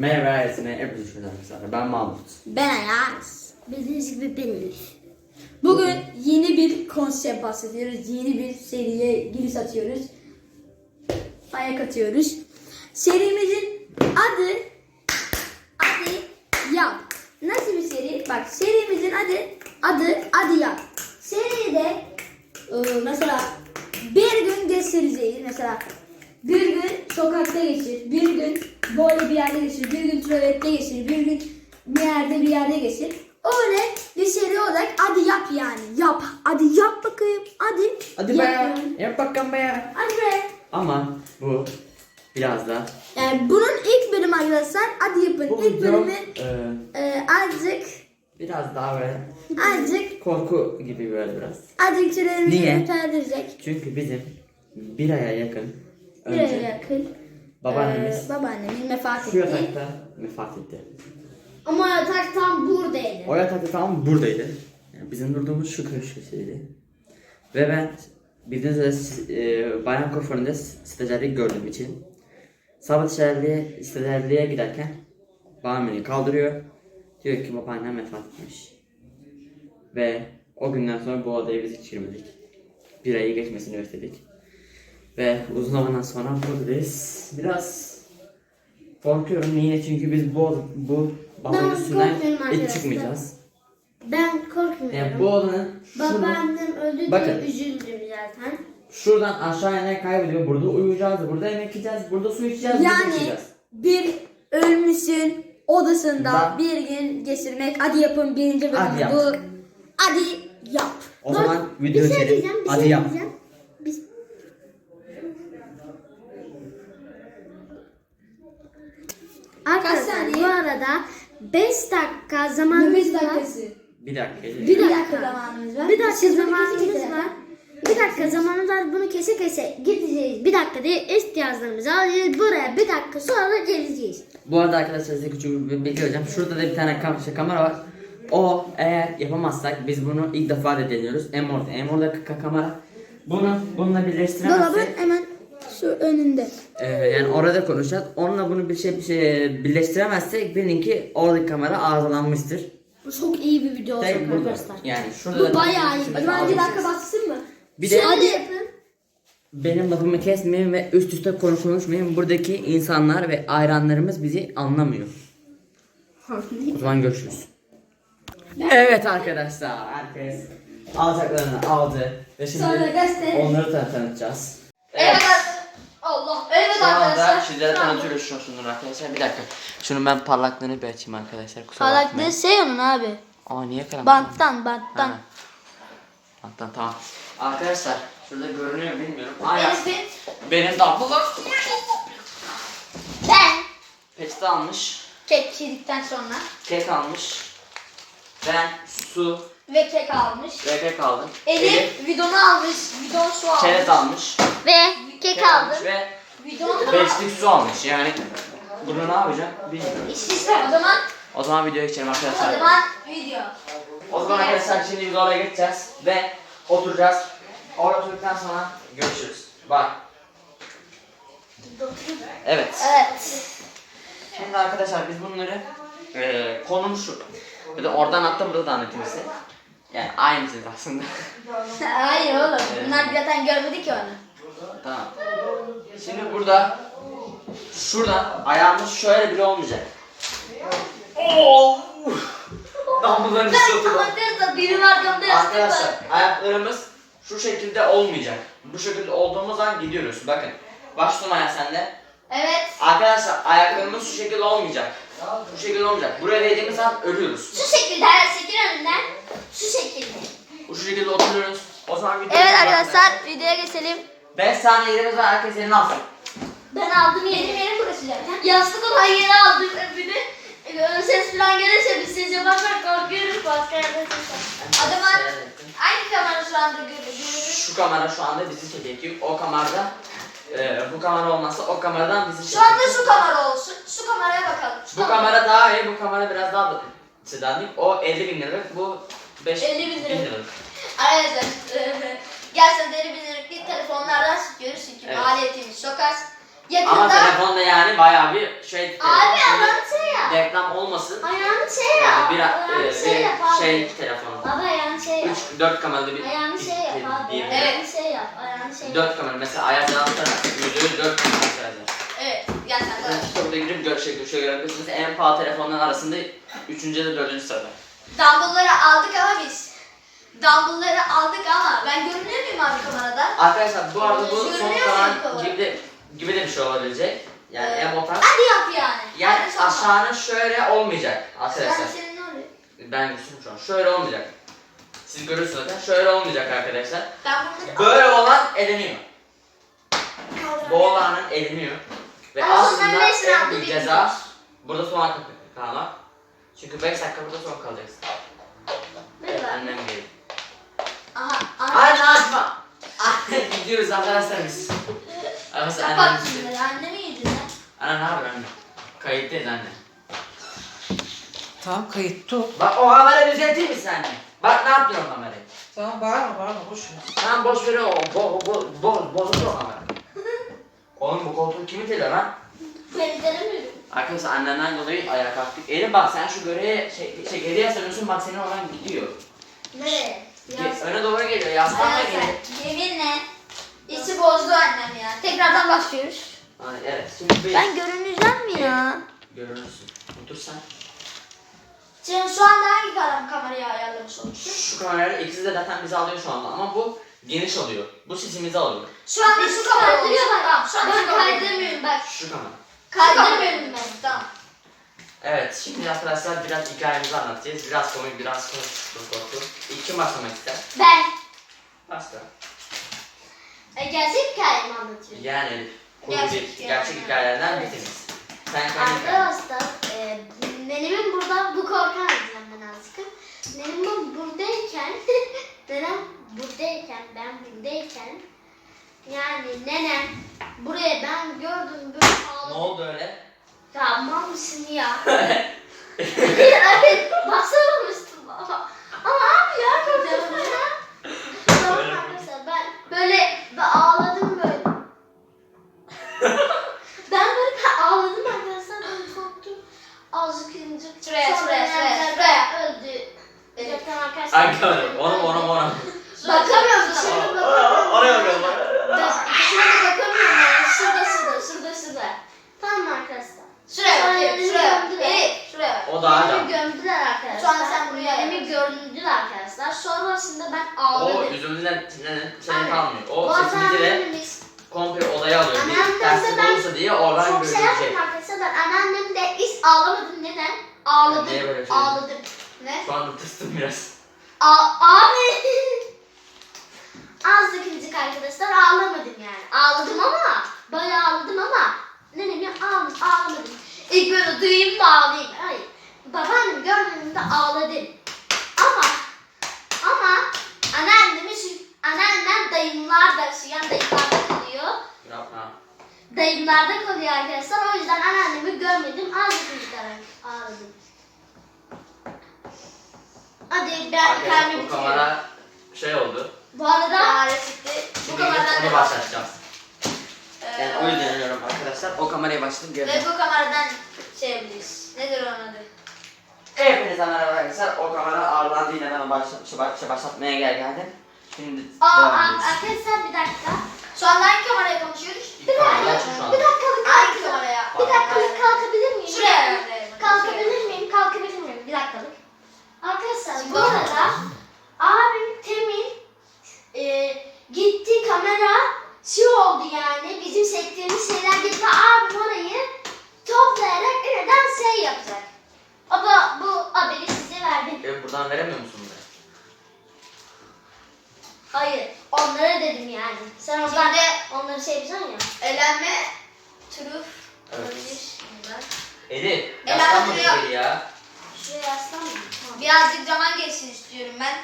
Merhaba ailesine hepiniz hoş geldiniz. Ben Mahmut. Ben Ayaz. Bildiğiniz gibi benim. Bugün yeni bir konsept bahsediyoruz. Yeni bir seriye giriş atıyoruz. Ayak atıyoruz. Serimizin adı adı Yap. Nasıl bir seri? Bak serimizin adı adı adı Yap. Seride e, mesela bir gün göstereceğiz. Mesela bir gün sokakta geçir, bir gün böyle bir yerde geçir, bir gün tuvalette geçir, bir gün bir yerde bir yerde geçir. Öyle bir seri olarak hadi yap yani. Yap. Hadi yap bakayım. Hadi. Hadi yap be. yani. Yap bakalım be. Hadi be. Ama bu biraz da Yani bunun ilk bölümü arkadaşlar. Hadi yapın. bu ilk video bölümü e, e, azıcık biraz daha böyle azıcık korku gibi böyle biraz. azıcık süremizi Niye? Çünkü bizim bir aya yakın Önce yakın. babaannemiz e, babaannemin vefat şu etti. yatakta vefat etti. Ama yatak tam buradaydı. O yatakta tam buradaydı. Yani bizim durduğumuz şu köşesiydi. Ve ben bildiğiniz üzere e, bayan kuaföründe stajyerlik gördüğüm için sabah stajyerliğe, stajyerliğe giderken babam beni kaldırıyor. Diyor ki babaannem vefat etmiş. Ve o günden sonra bu odaya biz hiç girmedik. Bir ayı geçmesini bekledik. Ve uzun zamandan sonra buradayız. Biraz korkuyorum niye çünkü biz bu bu balonun Ben üstünden korkmuyorum hiç arkadaşlar. çıkmayacağız. Ben korkmuyorum. Yani bu odanın şuradan, Babaannem öldü Bakın. diye üzüldüm zaten. şuradan aşağı iner kaybediyor. Burada uyuyacağız, burada yemek yiyeceğiz, burada su içeceğiz, burada Yani içeceğiz. bir ölmüşün odasında Da- bir gün geçirmek. Hadi yapın birinci bölümü Hadi yap. bu. Hadi yap. O zaman video şey diyeceğim, bir Hadi şey yap. diyeceğim. Biz... Arkadaşlar bu arada 5 dakika zamanımız var. dakikası. Bir dakika. Bir dakika. dakika zamanımız var. Bir dakika Siz zamanımız var. Bir dakika zamanımız var. Bunu kese kese gideceğiz. Bir dakika diye ihtiyaclarımızı alacağız. Buraya bir dakika sonra geleceğiz. Bu arada arkadaşlar size küçük bir bilgi vereceğim. Şurada da bir tane kam şey, kamera var. O eğer yapamazsak biz bunu ilk defa da deniyoruz. Em orada, em orada ka- kamera. Bunu bununla Dolabın birleştiremezsek hemen şu önünde. e, yani orada konuşacağız. Onunla bunu bir şey bir şey birleştiremezsek bilin ki oradaki kamera arızalanmıştır. Bu çok iyi bir video olacak Tek burada. arkadaşlar. Yani şurada Bu da bayağı iyi. O zaman bir alacağız. dakika baksın mı? Bir de Şöyle yapın. benim lafımı kesmeyin ve üst üste konu konuşmayın. Buradaki insanlar ve ayranlarımız bizi anlamıyor. O zaman görüşürüz. Evet arkadaşlar, herkes alacaklarını aldı ve şimdi Sonra onları da tanıtacağız. Evet. Evet Şu anda arkadaşlar. sizlere Şu anda- tanıtıyoruz şu şunları arkadaşlar. Bir dakika. Şunu ben parlaklığını bir açayım arkadaşlar. Kusura bakmayın. Parlaklığı şey onun abi. Aa niye karanlık? Banttan banttan. Ha. Banttan tamam. Arkadaşlar şurada görünüyor mu bilmiyorum. Aynen. Elif'in Benim damlalar ben peçete almış. kek çiğdikten sonra Kek almış. Ben su ve kek almış. ve kek aldım. Elif bidonu almış. Bidon su almış. çerez almış. Ve kek almış ve Bidon beşlik su almış. Yani bunu ne yapacağım bilmiyorum. İşte o zaman O zaman videoya geçelim o arkadaşlar. zaman video. O zaman arkadaşlar şimdi biz oraya geçeceğiz ve oturacağız. Orada oturduktan sonra görüşürüz. Bye. Evet. Evet. Şimdi arkadaşlar biz bunları eee konum şu. Bir de oradan attım burada da anlatayım size. Yani aynısı aslında. Hayır oğlum. Bunlar zaten görmedi ki onu. Tamam. Şimdi burada şuradan ayağımız şöyle bile olmayacak. Oh! Damlaların üstü benim arkamda yastık Arkadaşlar ayaklarımız şu şekilde olmayacak. Bu şekilde olduğumuz zaman gidiyoruz. Bakın. Başlıyorum ayağı sende. Evet. Arkadaşlar ayaklarımız şu şekilde olmayacak. Bu şekilde olmayacak. Buraya değdiğimiz zaman ölüyoruz. Şu şekilde her şekil önünden. Şu şekilde. Bu şekilde oturuyoruz. O zaman video Evet arkadaşlar videoya geçelim. 5 saniye yerimiz var. Herkes yerini alsın. Ben aldım yerim yerim burası zaten. Yastık olan yeri aldım. Bir de e, ses falan gelirse biz ses yaparsak korkuyoruz. Başka yerde ses zaman hangi kamera şu anda görüyoruz? Şu kamera şu anda bizi çekiyor. O kamerada e, bu kamera olmazsa o kameradan bizi Şu anda şu kamera olsun. Şu kameraya bakalım. Şu Bu kamera daha iyi. Bu kamera biraz daha da. O 50 bin liralık. Bu 5 50 bin liralık. Arkadaşlar gerçekten deri bilirlik telefonlardan sıkıyoruz çünkü Evet. maliyetimiz çok az. Ama Yakında telefonda yani bayağı bir şey. Abi Şimdi- anlatın. reklam olmasın. Ayağını şey yap. Yani bir, Ayağını e, şey yap abi. şey telefonu. Baba ayağını şey yap. 3 4 kameralı bir Ayağını şey yap abi. diyebilirim. Ayağını şey yap. Ayağını şey yap. 4 kamera mesela ayaz yansıtarak yüzde 4 kamera arkadaşlar. Evet. De. Evet, işte burada girip gör, şey, şey görebilirsiniz. En pahalı telefonların arasında 3. ya da 4. sırada. Dumbbell'ları aldık ama biz. Dumbbell'ları aldık ama ben görünüyor muyum abi kamerada? Arkadaşlar bu arada bu son kalan kamera? gibi de, gibi de bir şey olabilecek. Yani Evet. en tarz. Hadi yap yani. Yani Hadi sonra. aşağının şöyle olmayacak arkadaşlar. Ben senin ne oluyor? Ben göstereyim şu an. Şöyle olmayacak. Siz görürsünüz zaten. Şöyle olmayacak arkadaşlar. Ben bunları Böyle olan eleniyor. Bu olanın eleniyor. Ve Ama aslında sonların hepsini en büyük bir ceza burada son dakika kalmak. Çünkü 5 dakika burada son kalacaksın. Merhaba. annem geliyor. Aha. Ay Anne. Nazma! Anne gidiyoruz arkadaşlar biz. Arkadaşlar annem Kapat şimdi. Annemi yedin lan. Anne ne yapıyor anne? Kayıttayız anne. Tamam kayıt tut. Bak o kamerayı düzeltir misin anne? Bak ne yaptın o kamerayı? Tamam bağırma bağırma boş ver. Tamam boş ver o bo, bo, bo, bozuldu o kamera. Oğlum bu koltuğu kimin teli lan? Beni denemiyorum. Arkadaşlar annenden dolayı ayağa kalktık. Elim bak sen şu göreğe şey, şey geriye sanıyorsun bak senin oradan gidiyor. Nereye? Ge- öne doğru geliyor yaslanma geliyor. Yeminle. İçi bozdu annem ya. Tekrardan başlıyoruz. Ay, evet şimdi bir Ben görüneceğim mi ya? görünürsün. Otur sen. Şimdi şu anda hangi karam kamerayı ayarlamış olmuşsun? Şu kameralar ikisi de zaten bizi alıyor şu anda ama bu geniş alıyor. Bu sesimizi alıyor. Şu anda şu kamera olmuş. Tamam şu anda Ben şu kaydırmıyorum bak. Şu kamera. Kaydırmıyorum ben. Tamam. Evet şimdi arkadaşlar biraz hikayemizi anlatacağız. Biraz komik biraz korku. İlk kim başlamak ister? Ben. Başla. E, gerçek hikayemi anlatıyorum. Yani. Kurgu Gerçek hikaye. Gerçek hikayelerden Evet. bitiriniz. Sen. Arkadaşlar e, nenemin burada bu korkan diyeceğim ben azıcık. Nenemin buradayken nenem buradayken ben buradayken yani nenem buraya ben gördüm böyle Ne ağladı. oldu öyle? Tamam mısın ya? evet baksana Mustafa. Ama abi ya korkuyorsun ya. Tamam Böyle. arkadaşlar ben böyle ben ağladım böyle. ben böyle ben ağladım arkadaşlar ben korktum. Azıcık incik. Şuraya, Sonra şuraya, şuraya, nenem şuraya. Öldü. Zaten arkadaşlar. Ay kamera. Onu onu onu. Bakamıyorum dışarı bakamıyorum. Oraya bakalım. Dışarı bakamıyorum yani. Şurada şurada şurada şurada. Tamam mı arkadaşlar? Şuraya Sonra bakayım, nenemi şuraya. gömdüler. Elif, şuraya bak. O daha da. Nenemi gömdüler arkadaşlar. Şu an sen buraya Nenemi gömdüler arkadaşlar. Sonrasında ben ağladım. O yüzümüzden senin şey Aynen. kalmıyor. Bu O sesimizi de annemiz komple odaya alıyor. Anneannem Bir de terslik ben olursa diye oradan çok şey görülecek. yaptım arkadaşlar. Ben anneannem de hiç ağlamadım. Neden? Ağladım. Niye böyle şey? Ağladım. Ne? Şu anda tırstım biraz. A- abi. Azıcık incik arkadaşlar ağlamadım yani. Ağladım ama bayağı ağladım ama nenemi ağladım, ağlamadım. İlk böyle duyayım da ağlayayım. Hayır. Babaannemi gördüğümde ağladım. Ama ama anneannemi şu anneannem dayımlar da şu yan dayımlarda kalıyor. Yapma. Dayımlarda kalıyor arkadaşlar. O yüzden anneannemi görmedim. Azıcık incik ağladım. Hadi ben Arkadaşlar kendimi bu bitiriyorum. kamera şey oldu. Bu arada çıktı. Bu Şimdi kameradan onu devam. başlatacağız. Yani o yüzden öneriyorum arkadaşlar. O kamerayı başlatıp Ve bu kameradan şey yapacağız. Nedir onun adı? Hepinize merhaba arkadaşlar. O kamera ağırlandı yine ben başla, şey, baş- şey başlatmaya gel geldim. Şimdi Aa, devam ediyoruz. arkadaşlar bir dakika. Şu anda hangi kameraya konuşuyoruz? İlk kamera açın şu Bir anda. dakikalık Hangi kalk- kameraya? Bir dakikalık kalkabilir miyim? Şuraya herhalde. Kalkabilir miyim? Kalkabilir miyim? Bir dakikalık. Arkadaşlar Şimdi bu arada abim Temin e, gitti kamera şey oldu yani bizim sektörümüz şeyler gitti abim orayı toplayarak yeniden şey yapacak. Ama bu haberi size verdim. E, buradan veremiyor musun buraya? Hayır onlara dedim yani. Sen oradan onları şey yapacaksın ya. Elenme türü Evet. olabilir. bunlar. Elif, yaslanma ya. Şuraya yaslanma. Birazcık zaman geçsin istiyorum ben.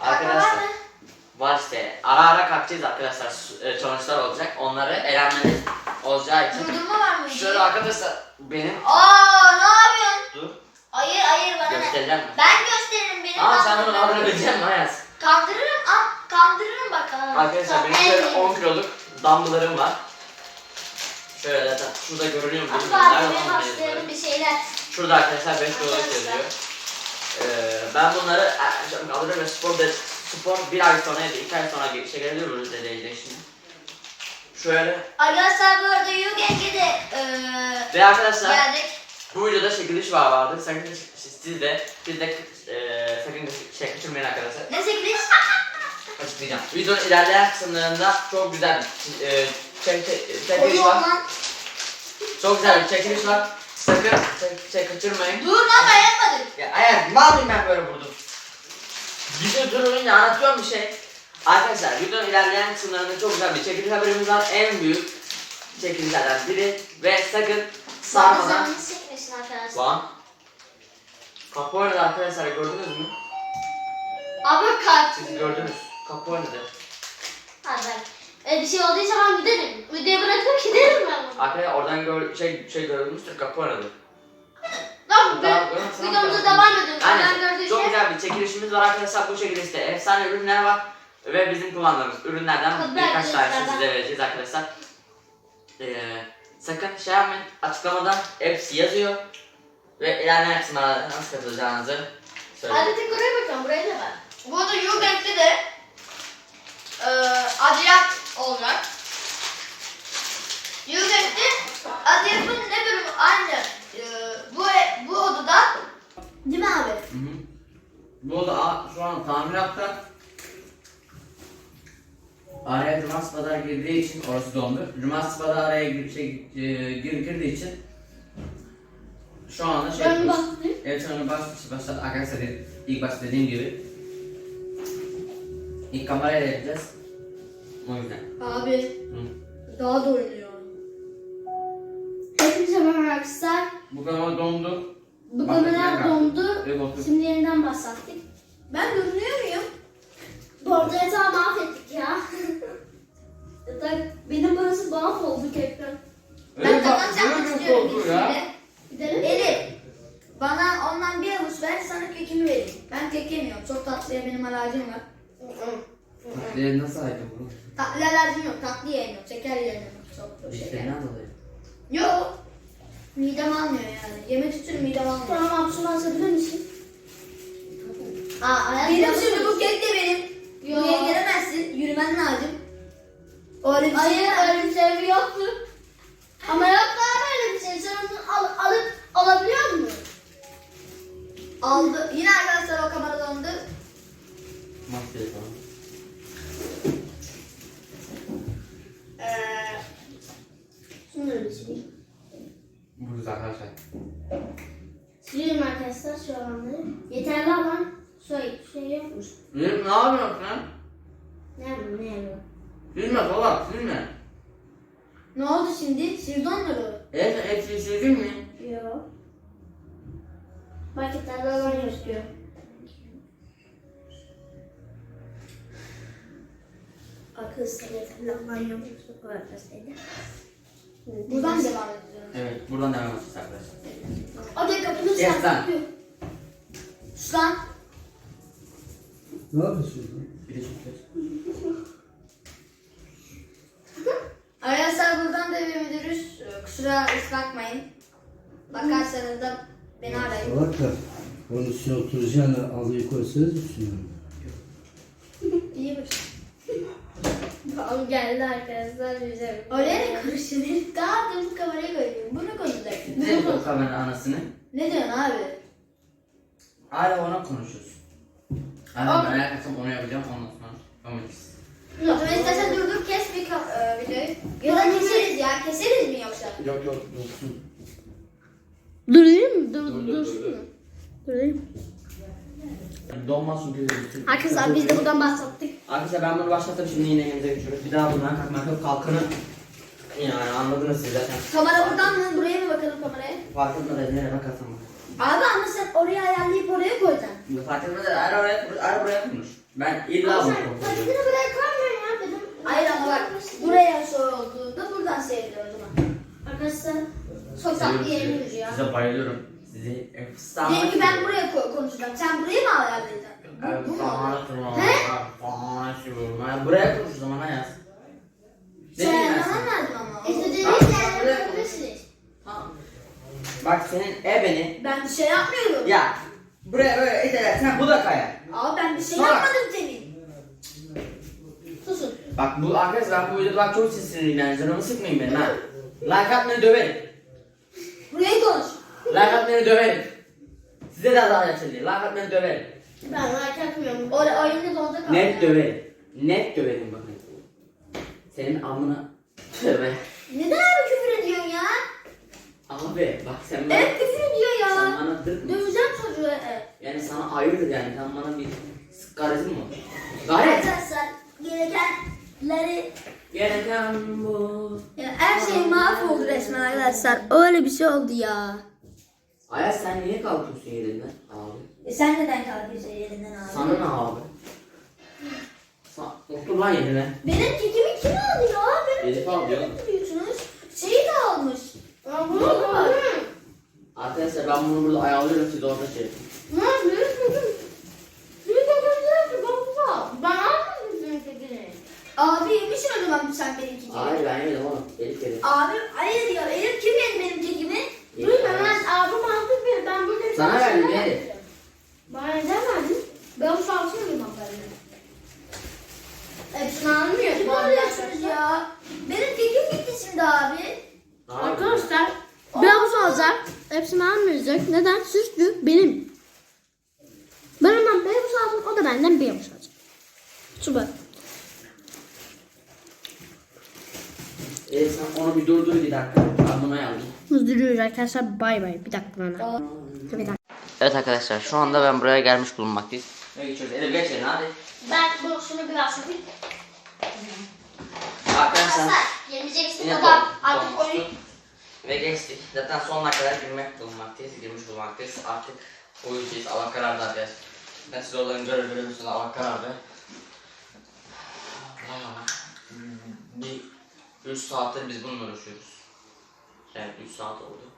Arkadaşlar. mı? Var işte. Ara ara kalkacağız arkadaşlar. Su- e, olacak. Onları elenmeniz olacağı için. Durdurma var mı? Şöyle arkadaşlar benim Aa ne yapıyorsun? dur Hayır hayır bana ne? göstereceğim mi? Ben gösteririm benim. Ama sen bunu kaldırırım. kaldırabilecek misin Ayaz? Kaldırırım, al, kaldırırım bakalım. Arkadaşlar benim en şöyle iyi. 10 kiloluk dumbbell'larım var. Şöyle şurada görünüyor mu? Lan başlayalım bu bir şeyler. Şurada arkadaşlar 5 dolar Arkadaşlar. yazıyor. Ee, ben bunları e, alırım ve spor, de, spor bir ay sonra ya da iki ay sonra işe gelebiliyoruz dedeyecek şimdi. Şöyle Arkadaşlar bu arada Yugenge'de eee ve arkadaşlar geldik. bu videoda çekiliş var vardı. Sakın siz de siz de e, sakın şey kaçırmayın arkadaşlar. Ne çekiliş? Açıklayacağım. Videonun ilerleyen kısımlarında çok güzel bir e, çek, çek, çekiliş var. Çok güzel bir çekiliş var. Sakın çek, çek kaçırmayın. Dur lan ben yapmadım. Ya mal ben böyle vurdum. Video durumuyla anlatıyorum bir şey. Arkadaşlar videonun ilerleyen kısımlarında çok güzel bir çekiliş haberimiz var. En büyük çekilişlerden biri ve sakın sarmadan Zamanınız çekmesin arkadaşlar. Lan. Kapı oynadı arkadaşlar gördünüz mü? Abi kalk. Siz gördünüz. Kapı oynadı. Hadi. E, bir şey olduysa ben giderim. Videoyu bırakıp giderim ben Arkadaşlar oradan gör, şey, şey görülmüştür kapı oynadı. Lan Tamam, tamam, videomuza tamam. devam edelim. Aynen. Gördüğü Çok şey. güzel bir çekilişimiz var arkadaşlar. Bu çekilişte efsane ürünler var. Ve bizim kullandığımız ürünlerden Tabii birkaç tanesini arkadaşlar. size vereceğiz arkadaşlar. Ee, sakın şey yapmayın. Açıklamadan hepsi yazıyor. Ve ilerleyen kısımlarda nasıl katılacağınızı. Hadi tek oraya bakalım. Buraya ne var? Bu arada Yugenge'de de eee Adiyat olacak. Yugenge'de Adiyat'ın ne bölümü aynı. Eee bu bu odada Değil mi abi? Hı hı. Bu da a- şu an tamiratta. Araya cumartesi pazar girdiği için orası dondu. Cumartesi pazar araya gir, şey, e, gir, girdiği için şu anda şey Ben yapıyoruz. bahsedeyim. Evet sonra baş, başladı arkadaşlar dedi- ilk başta dediğim gibi. İlk kamerayla yapacağız. O yüzden. Abi Hı. daha da oynuyor. Hepinize merhaba arkadaşlar. Bu kamera dondu. Bu Bak, kamera tekrar. dondu. Evet, otur. Şimdi yeniden başlattık. Ben görünüyor muyum? Bu arada yatağı mahvettik ya. Yatak benim burası bağım oldu ekran. ben takas yapmak istiyorum ya. Gidelim. Elif bana ondan bir avuç ver sana kekimi vereyim. Ben kek yemiyorum. Çok tatlıya benim alerjim var. Ee, nasıl aydın bunu? Tatlı alerjim yok. Tatlı yemiyorum. Şeker yemiyorum. Çok çok şeker. İşlerinden dolayı. Yok. Midem almıyor yani. Yemek için midem almıyor. Tamam abi şunu açabilir misin? Aa, ayak Benim yapma. şimdi bu kek de benim. Yok. Buraya gelemezsin. Yürümen lazım. Öyle bir şey Hayır var. öyle bir şey yoktu. Ama yok daha öyle bir şey. Sen onu al, alıp alabiliyor musun? Aldı. Yine arkadaşlar o kamera dondu. Maske falan. Ee, şunları bir sileyim. Burada arkadaşlar. Siliyorum arkadaşlar şu alanları. Yeterli alan şey, şey yokmuş. Ne, ne yapıyorsun lan? Ne yapayım ne yapayım? Silme baba silme. Ne oldu şimdi? Sildi onları. Evet hepsini sildin mi? Yok. Marketlerde alan gözüküyor. Yeterli alan yokmuş. Bu arkadaşlar. Buradan devam edeceğim. Evet buradan devam edeceğiz arkadaşlar. Orada kapının Yes, lan. Sus lan. Ne yapıyorsun? Bir de çekiyoruz. Arkadaşlar buradan devam ediyoruz. Ee, Kusura bakmayın. Bakarsanız da beni arayın. Salak da konusuna oturacağına alıyı koysanız üstüne. İyi mi? Tamam geldi arkadaşlar bize. Oraya ne karıştın? Daha da bu kamerayı koyuyorum. Bunu konuşacaksın. Ne bu kamera anasını? Ne diyorsun abi? Hala ona konuşuyoruz. Hala ben alakasım onu yapacağım ondan sonra konuşacağız. O zaman istersen dur dur kes bir ka- e, videoyu. Ya da keseriz ya. Keseriz mi yoksa? Yok yok dursun. Durayım mı? Dur, Dur, dur, dursun dur, mu? Durayım. Donmaz çünkü. Arkadaşlar biz de buradan başlattık. Arkadaşlar ben bunu başlattım şimdi yine yerimize geçiyoruz. Bir daha buradan kalkmak yok kalkanı. Yani anladınız siz zaten. Kamera buradan mı? Buraya mı bakalım kameraya? Fark etmez nereye bakarsan bak. Abi ama sen oraya ayarlayıp oraya koyacaksın. Fark etmez ara oraya, ara buraya konuş. Ben illa bunu konuşuyorum. buraya koymuyorsun ya dedim. Hayır ama bak buraya soru olduğunda buradan seyrediyor o zaman. Arkadaşlar çok tatlı yerimiz ya. Size bayılıyorum. Sizi efsane. Ben buraya ko- konuşacağım. Sen burayı mı ayarlayacaksın? Bu, bu mu? Efsane He? Efsane sürüyorum. Yani buraya konuş o zaman yaz. Sen lazım ama. İstediğiniz Bak, bak, yerlere buraya Bak senin ebeni. Ben bir şey yapmıyorum. Ya. Buraya böyle itelersen bu da kayar. Abi ben bir şey Sonra. yapmadım senin. Susun. Bak bu arkadaşlar bu videoda bak çok sinirliyim yani canımı sıkmayın benim ha. Like atmayı döverim. Buraya konuş. Like atmayı döverim. Size de daha yaşlı Like atmayı döverim. Ben like atmıyorum. Orada oyunda donda kaldı. Net döverim. Net döverim bakın. Senin amına tövbe. Neden abi küfür ediyorsun ya? Abi bak sen bana, Evet küfür ediyor sen ya. bana dırt mı? Döveceğim çocuğu. Evet. Yani sana hayırdır yani sen bana bir sıkarizm mı? Gayret. Arkadaşlar gerekenleri Gereken bu. ya her şey mahvoldu resmen arkadaşlar. Öyle bir şey oldu ya. Ayaz sen niye kalkıyorsun yerinden abi? E sen neden kalkıyorsun yerinden abi? Sana ne abi? Sa Otur lan yerine. Benim kekimi kim aldı ya? Benim Elif aldı ya. biliyorsunuz. Şeyi de almış. Ya bunu da Arkadaşlar ben bunu burada ayarlıyorum siz orada şey. Ne yapıyorsun? Ben. Abi yemişsin o zaman sen benim kekimi. Hayır ben yemedim oğlum. Elif yedi. Abi hayır diyor. Elif kim yedi benim aldı. ben abim aldı bir. Ben burada bir Sana verdim, Elif. Bana neden verdin? Ben şansını mıyım haberini? Hepsini almıyor. Kim alıyorsunuz ya? Benim kekim gitti şimdi abi. Arkadaşlar bir havuz alacak. Hepsini almayacak. Neden? Süslü benim. Ben ondan bir havuz aldım. O da benden bir havuz alacak. Süper. Elif sen onu bir durdur bir dakika. Ben bunu ayarlayayım. Hızlıyoruz arkadaşlar. Bay bay. Bir dakika bana. Bir dakika. Evet arkadaşlar şu anda ben buraya gelmiş bulunmaktayız. Ne geçiyoruz? Elif geç yerine hadi. Ben bu şunu biraz yapayım. Arkadaşlar Arkadaşlar yeneceksin yine kadar don, artık oyun. Ve geçtik. Zaten sonuna kadar girmek bulunmaktayız. Girmiş bulunmaktayız. Artık uyuyacağız. Allah karar vereceğiz. Ben siz oradan göre görüyorsunuz. Allah karar ver. Bir 3 saattir biz bununla uğraşıyoruz. Evet 3 saat oldu.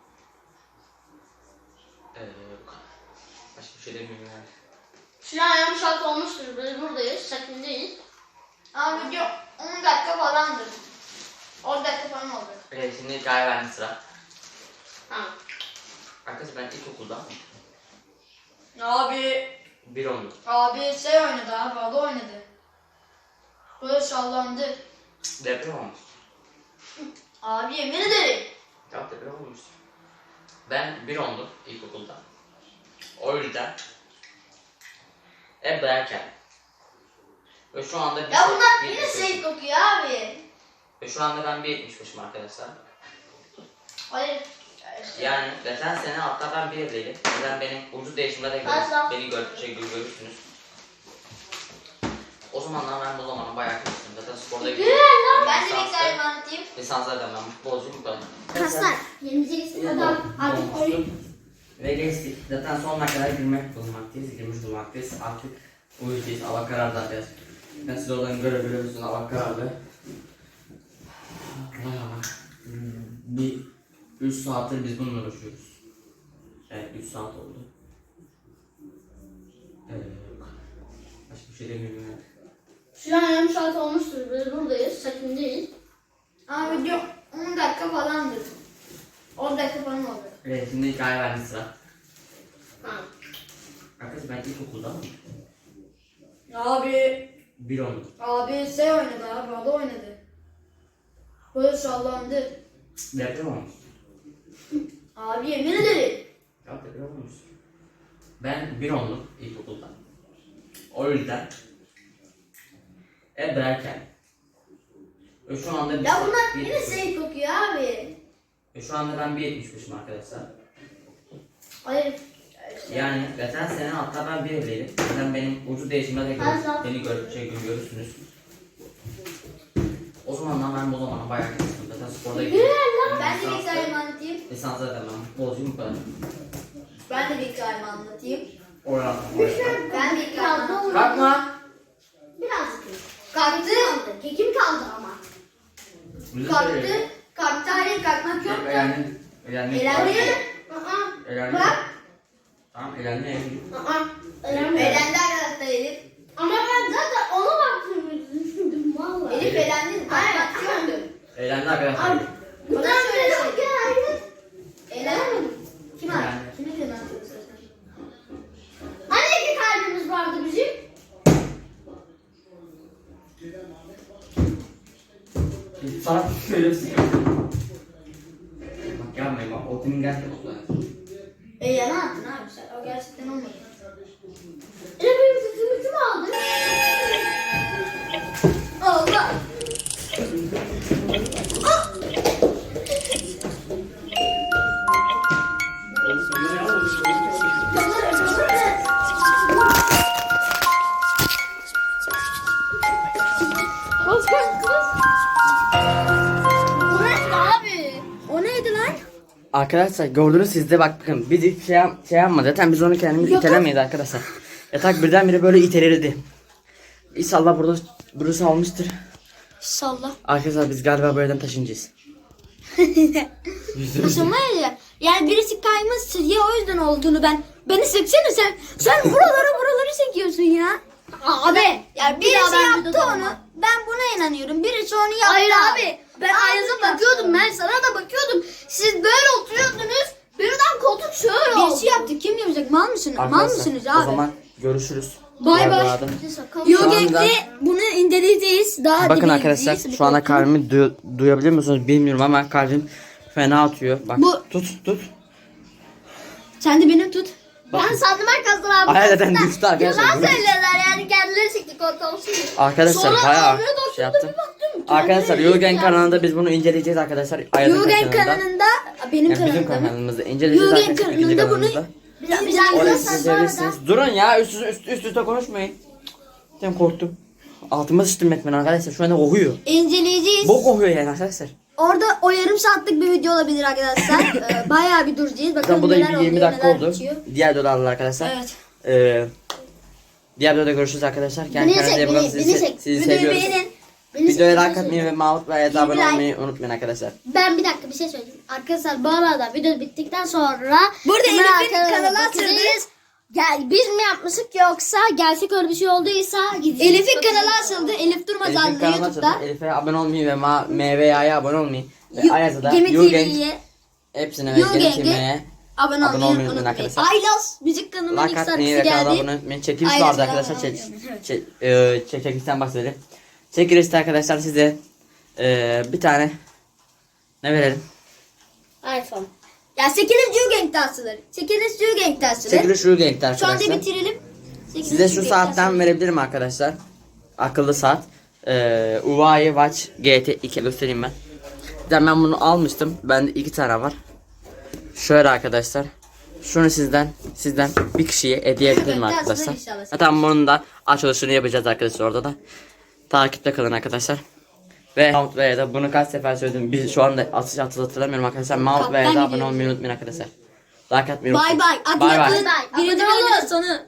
Ee, bu kadar. Başka bir şey demiyorum yani. Şu an yarım saat olmuştur. Biz buradayız. Sakindeyiz. Ama video 10 dakika falandır. 10 dakika falan oldu. Evet şimdi hikaye verdi sıra. Ha. Arkadaşlar ben ilkokulda Abi, bir oldu. abi şey oynadı abi, adı oynadı. Böyle sallandı. Deprem olmuş. Abi yemin ederim. Ya deprem olmuş. Ben bir oldum ilkokulda. O yüzden hep erken. Ve şu anda bir Ya bunlar bir- yine bir- şey kokuyor abi. Ve şu anda ben bir 75'im arkadaşlar. Hayır. Yani geçen sene hatta ben bir evdeydim. Neden benim ucu değişimde de gör, Asla. beni gör, şey, gör- görürsünüz. O zamanlar ben bu zamana bayağı çalıştım. Zaten sporda Güzel lan. Ben de hikayemi anlatayım. Lisanslardan ben futbolcuyum kadar. Arkadaşlar yeneceksin kadar artık oyun. Ve geçtik. Zaten sonuna kadar girmek bulunmaktayız. Girmiş bulunmaktayız. Artık uyuyacağız. Allah karar vereceğiz. Ben siz oradan görebiliyorsunuz. Allah karar ver. Bir 3 saattir biz bununla uğraşıyoruz. Evet 3 saat oldu. Ee, başka bir şey demiyorum yani. Şu an yarım saat olmuştur. Biz buradayız. Sakindeyiz. Ama video 10 dakika falandır. 10 dakika falan oldu. Evet şimdi hikaye verdi sıra. Ha. Arkadaşlar ben ilkokulda Abi, bir oldum. abi şey oynadı abi, adı oynadı. Böyle sallandı. Deprem olmuş. Abi yemin ederim. Ya deprem olmuş. Ben bir onluk ilkokulda. O yüzden hep erken. Ve şu anda bir Ya bunlar bir- yine şey kokuyor abi. Ve şu anda ben bir 75'im arkadaşlar. Hayır. Yani geçen sene hatta ben bir evdeydim. Zaten benim ucu değişimde de gör, beni gör, şey, gör- görürsünüz. O zamanlar ben bu zamana bayağı çalıştım. Zaten sporda Ben de bir hikayemi anlatayım. Lisansa da ben futbolcuyum bu kadar. Ben de bir hikayemi anlatayım. Oraya. Ben bir hikayemi anlatayım. Kalkma. Birazcık. Kalktı. Kekim kaldı ama. Kalktı. Kalktı. Hayır kalkmak yok. Eğlendim. Eğlendim. Elendi. Eğlendim. Bırak. Tamam eğlendim. Elendi arkadaşlar Elif. Ama ben zaten ona baktığımı düşündüm valla. Elif elendi. Kalkmak yoktu. Eğlendi arkadaşlar. Bana şöyle sana söylesin. Bak yapmayın bak. O temin gerçekten oldu. E yalan attın abi sen. O gerçekten olmadı. Arkadaşlar gördünüz siz de bak bakın biz hiç şey, yap- şey yapmadı. Zaten biz onu kendimiz Yatak- itelemeyiz arkadaşlar. Yatak birdenbire böyle iteledi. İnşallah burada burası almıştır. Salla. Arkadaşlar biz galiba bu evden taşınacağız. Taşınmayla yani birisi kaymıştır ya o yüzden olduğunu ben. Beni seksene sen. Sen buraları buraları sekiyorsun ya. Abi. Daha birisi yaptı onu. Ben buna inanıyorum. Birisi onu yaptı. Hayır abi. Ben yaptı. bakıyordum. Ben sana da bakıyordum. Siz böyle oturuyordunuz. Birden koltuk şöyle oldu. Birisi yaptı. Kim yapacak? Mal mısınız? Mal Arkadaşlar mısınız o abi? zaman görüşürüz. Bay bay. videolarda. Yo Şu anda- Gang'de bunu indireceğiz. Daha Bakın arkadaşlar şu anda kalbimi duy- duyabiliyor musunuz bilmiyorum ama kalbim fena atıyor. Bak Bu- tut tut. Sen de beni tut. Ben sandım arkadaşlar abi. Hayaleten düştü arkadaşlar. Yalan söylüyorlar yani kendileri çekti koltuğu olsun. Arkadaşlar Sonra bayağı şey yaptım. baktım. Arkadaşlar Yurgen kanalında biz bunu inceleyeceğiz arkadaşlar. Yugen kanalında. benim Yani bizim kanalımızda inceleyeceğiz Yugen arkadaşlar. ikinci kanalında bunu-. Biz, arkadaşlar bu. Durun ya üst üste, üst, üst konuşmayın. Ben korktum. Altıma sıçtım Batman arkadaşlar şu anda kokuyor. İnceleyeceğiz. Bok kokuyor yani arkadaşlar. Orada o yarım saatlik bir video olabilir arkadaşlar. ee, bayağı bir duracağız. Bakalım Zaten bu da neler bir oluyor, 20 dakika neler oldu. bitiyor. Diğer dolarlar arkadaşlar. Evet. Ee, diğer videoda görüşürüz arkadaşlar. Kendi Beni kendinize iyi çek, bakın. beni- Sizi, beni çek. sizi Videoyu seviyoruz. beğenin. Beni Videoya çek, like beni atmayı ve Mahmut ve Ayaz'a abone like. olmayı unutmayın arkadaşlar. Ben bir dakika bir şey söyleyeyim. Arkadaşlar bu arada video bittikten sonra Burada hemen Elif'in arkadan kanala bakacağız. Gel, biz mi yapmıştık yoksa gerçek öyle bir şey olduysa gideceğiz. Elif'in kanalı açıldı. Elif Durmaz Elif'in adlı kanalına YouTube'da. açılın. Elif'e abone olmayı ve Ma MVA'ya abone olmayı. Ve Yu- Ayaz'a da Gemi TV'ye hepsine ve Gemi TV'ye abone Abone olmayı olmayı unutmayın. arkadaşlar. Aylas müzik kanalının ilk like atmayı ve kanala geldi. abone olmayı. Çekiliş vardı da arkadaşlar. abone Çek, olmayı, çek, e, çek, çekilişten bahsedelim. Çekilişte arkadaşlar size e, bir tane ne verelim? iPhone. Ya 8. Jugend asılır. 8. Jugend asılır. Çekiliş Yurgen'de Şu anda bitirelim. 8. Size şu saatten verebilirim arkadaşlar. Akıllı saat. Ee, Huawei Watch GT2 göstereyim ben. Zaten ben bunu almıştım. Bende iki tane var. Şöyle arkadaşlar. Şunu sizden sizden bir kişiye hediye Evet, arkadaşlar. Zaten bunun da açılışını yapacağız arkadaşlar orada da. Takipte kalın arkadaşlar. Ve Mahmut de bunu kaç sefer söyledim. Biz şu anda atış atış hatırlamıyorum arkadaşlar. Mahmut de Kaptan abone olmayı unutmayın arkadaşlar. Like atmayı Bay unutmayın. bay. Hadi Bay bay. yapın. Bay bay. Bir Abone videonun olun. sonu.